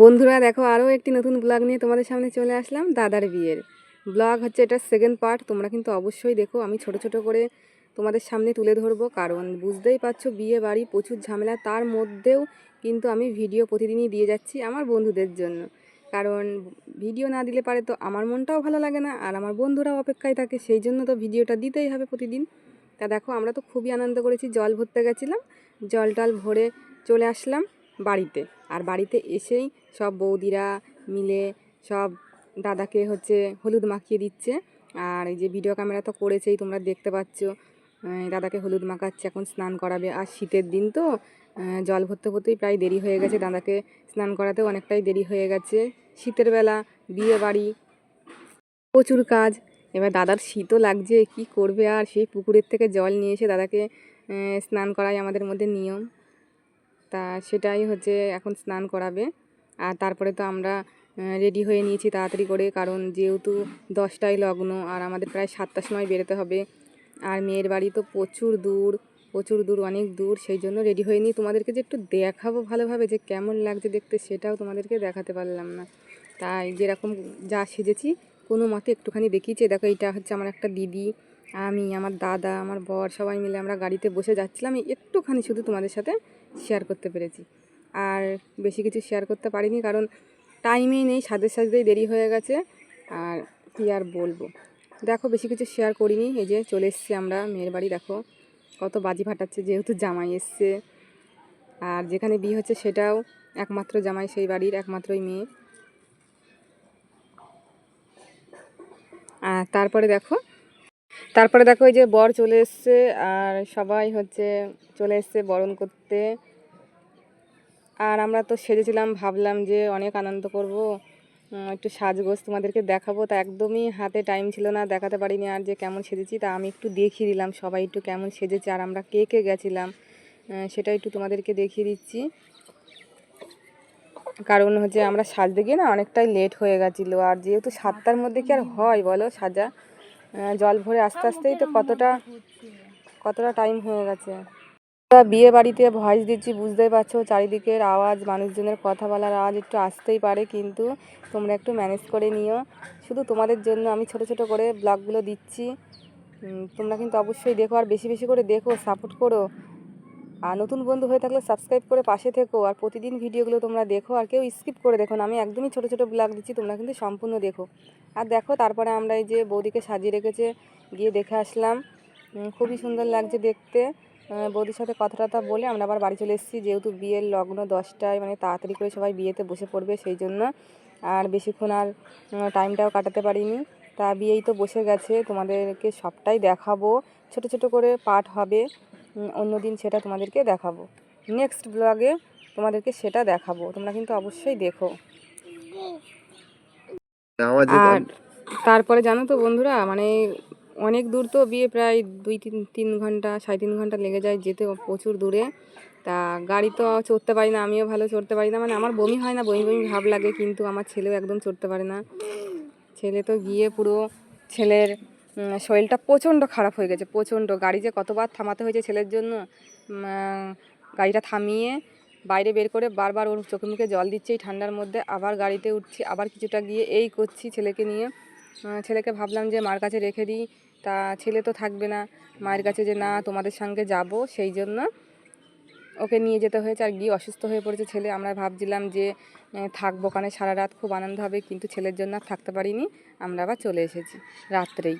বন্ধুরা, দেখো আরও একটি নতুন ব্লগ নিয়ে তোমাদের সামনে চলে আসলাম, দাদার বিয়ের। ব্লগ হচ্ছে এটা সেকেন্ড পার্ট তোমরা কিন্তু অবশ্যই দেখো, আমি ছোট ছোট করে তোমাদের সামনে তুলে ধরবো, কারণ বুঝতেই পারছ বিয়ে বাড়ি, প্রচুর ঝামেলা, তার মধ্যেও কিন্তু আমি ভিডিও প্রতিদিনই দিয়ে যাচ্ছি আমার বন্ধুদের জন্য। কারণ ভিডিও না দিলে পারে তো আমার মনটাও ভালো লাগে না, আর আমার বন্ধুরাও অপেক্ষায় থাকে, সেই জন্য তো ভিডিওটা দিতেই হবে প্রতিদিন। তা দেখো, আমরা তো খুবই আনন্দ করেছি, জল ভরতে গেছিলাম, জল টল ভরে চলে আসলাম বাড়িতে। আর বাড়িতে এসেই সব বৌদিরা মিলে সব দাদাকে হচ্ছে হলুদ মাখিয়ে দিচ্ছে। আর এই যে ভিডিও ক্যামেরা তো করেছেই, তোমরা দেখতে পাচ্ছ। দাদাকে হলুদ মাখাচ্ছে, এখন স্নান করাবে। আর শীতের দিন তো জল ভরতে ভরতেই প্রায় দেরি হয়ে গেছে। দাদাকে স্নান করাতেও অনেকটাই দেরি হয়ে গেছে। শীতের বেলা, বিয়ে বাড়ি, প্রচুর কাজ। এবার দাদার শীতও লাগছে, কি করবে আর? সেই পুকুরের থেকে জল নিয়ে এসে দাদাকে স্নান করাই আমাদের মধ্যে নিয়ম। তা সেটাই হচ্ছে এখন স্নান করাবে। আর তারপরে তো আমরা রেডি হয়ে নিয়েছি তাড়াতাড়ি করে, কারণ যেহেতু দশটায় লগ্ন আর আমাদের প্রায় সাতটার সময় বেরোতে হবে। আর মেয়ের বাড়ি তো প্রচুর দূর প্রচুর দূর, অনেক দূর, সেই জন্য রেডি হয়ে নিই তোমাদেরকে যে একটু দেখাবো ভালোভাবে যে কেমন লাগছে দেখতে, সেটাও তোমাদেরকে দেখাতে পারলাম না। তাই যেরকম যা সেজেছি, কোনো মতে একটুখানি দেখিয়েছি। দেখো এটা হচ্ছে আমার একটা দিদি, আমি, আমার দাদা, আমার বর, সবাই মিলে আমরা গাড়িতে বসে যাচ্ছিলাম। একটুখানি শুধু তোমাদের সাথে শেয়ার করতে পেরেছি। আর বেশি কিছু শেয়ার করতে পারিনি কারণ টাইমেই নেই সাজে সাজতেই দেরি হয়ে গেছে। আর কি আর বলব? দেখো, বেশি কিছু শেয়ার করিনি। এই যে চলে এসছি আমরা, মেয়ের বাড়ি, দেখো। কত বাজি ফাটাচ্ছে, যেহেতু জামাই এসছে। আর যেখানে বিয়ে হচ্ছে সেটাও একমাত্র জামাই, সেই বাড়ির একমাত্রই মেয়ে। আর তারপরে দেখো তারপরে দেখো এই যে বর চলে এসছে, আর সবাই হচ্ছে চলে এসছে বরণ করতে। আর আমরা তো সেজেছিলাম, ভাবলাম যে অনেক আনন্দ করব। একটু সাজগোজ তোমাদেরকে দেখাবো। তা একদমই হাতে টাইম ছিল না, দেখাতে পারিনি আর যে কেমন সেজেছি, তা আমি একটু দেখিয়ে দিলাম সবাই একটু কেমন সেজেছে আর আমরা কে কে গেছিলাম সেটা একটু তোমাদেরকে দেখিয়ে দিচ্ছি। কারণ হচ্ছে আমরা সাজতে গিয়ে না অনেকটাই লেট হয়ে গেছিল, আর যেহেতু সাতটার মধ্যে কি আর হয় বলো সাজা? জল ভরে আস্তে আস্তেই তো কতটা কতটা টাইম হয়ে গেছে। আমরা বিয়ে বাড়িতে ভয়েস দিচ্ছি বুঝতেই পারছ চারিদিকের আওয়াজ মানুষজনের কথা বলার আওয়াজ একটু আসতেই পারে কিন্তু তোমরা একটু ম্যানেজ করে নিও। শুধু তোমাদের জন্য আমি ছোট ছোট করে ব্লগগুলো দিচ্ছি। তোমরা কিন্তু অবশ্যই দেখো আর বেশি বেশি করে দেখো সাপোর্ট করো। আর নতুন বন্ধু হয়ে থাকলে সাবস্ক্রাইব করে পাশে থেকো আর প্রতিদিন ভিডিওগুলো তোমরা দেখো আর কেউ স্কিপ করে দেখো না। আমি একদমই ছোট ছোট ব্লগ দিচ্ছি, তোমরা কিন্তু সম্পূর্ণ দেখো। আর দেখো, তারপরে আমরা এই যে বৌদিকে সাজিয়ে রেখেছে, গিয়ে দেখে আসলাম। খুবই সুন্দর লাগছে দেখতে। বৌদির সাথে কথা টথা বলে আমরা আবার বাড়ি চলে এসেছি। যেহেতু বিয়ের লগ্ন দশটায় মানে তাড়াতাড়ি করে সবাই বিয়েতে বসে পড়বে সেই জন্য। আর বেশিক্ষণ আর টাইমটাও কাটাতে পারিনি। তা বিয়েই তো বসে গেছে, তোমাদেরকে সবটাই দেখাবো। ছোট ছোট করে পাঠ হবে। অন্য দিন সেটা তোমাদেরকে দেখাবো। নেক্সট ব্লগে তোমাদেরকে সেটা দেখাবো। তোমরা কিন্তু অবশ্যই দেখো। আর তারপরে জানো তো বন্ধুরা মানে অনেক দূর তো বিয়ে প্রায় দুই তিন তিন ঘণ্টা সাড়ে তিন ঘণ্টা লেগে যায় যেতে প্রচুর দূরে। তা গাড়ি তো চড়তে পারি না আমিও ভালো চড়তে পারি না। মানে আমার বমি হয় না বমি বমি ভাব লাগে কিন্তু আমার ছেলেও একদম চড়তে পারে না। ছেলে তো গিয়ে পুরো ছেলের শরীরটা প্রচণ্ড খারাপ হয়ে গেছে, প্রচণ্ড। গাড়ি যে কতবার থামাতে হয়েছে ছেলের জন্য গাড়িটা থামিয়ে বাইরে বের করে বারবার ওর চোখে মুখে জল দিচ্ছে এই ঠান্ডার মধ্যে আবার গাড়িতে উঠছি, আবার কিছুটা গিয়ে এই করছি ছেলেকে নিয়ে। ছেলেকে ভাবলাম যে মার কাছে রেখে দিই, তা ছেলে তো থাকবে না। মায়ের কাছে যে না, তোমাদের সঙ্গে যাব, সেই জন্য ওকে নিয়ে যেতে হয়েছে আর গিয়ে অসুস্থ হয়ে পড়েছে ছেলে। আমরা ভাবছিলাম যে থাকব কানে সারা রাত, খুব আনন্দ হবে, কিন্তু ছেলের জন্য আর থাকতে পারিনি। আমরা আবার চলে এসেছি, রাত্রেই।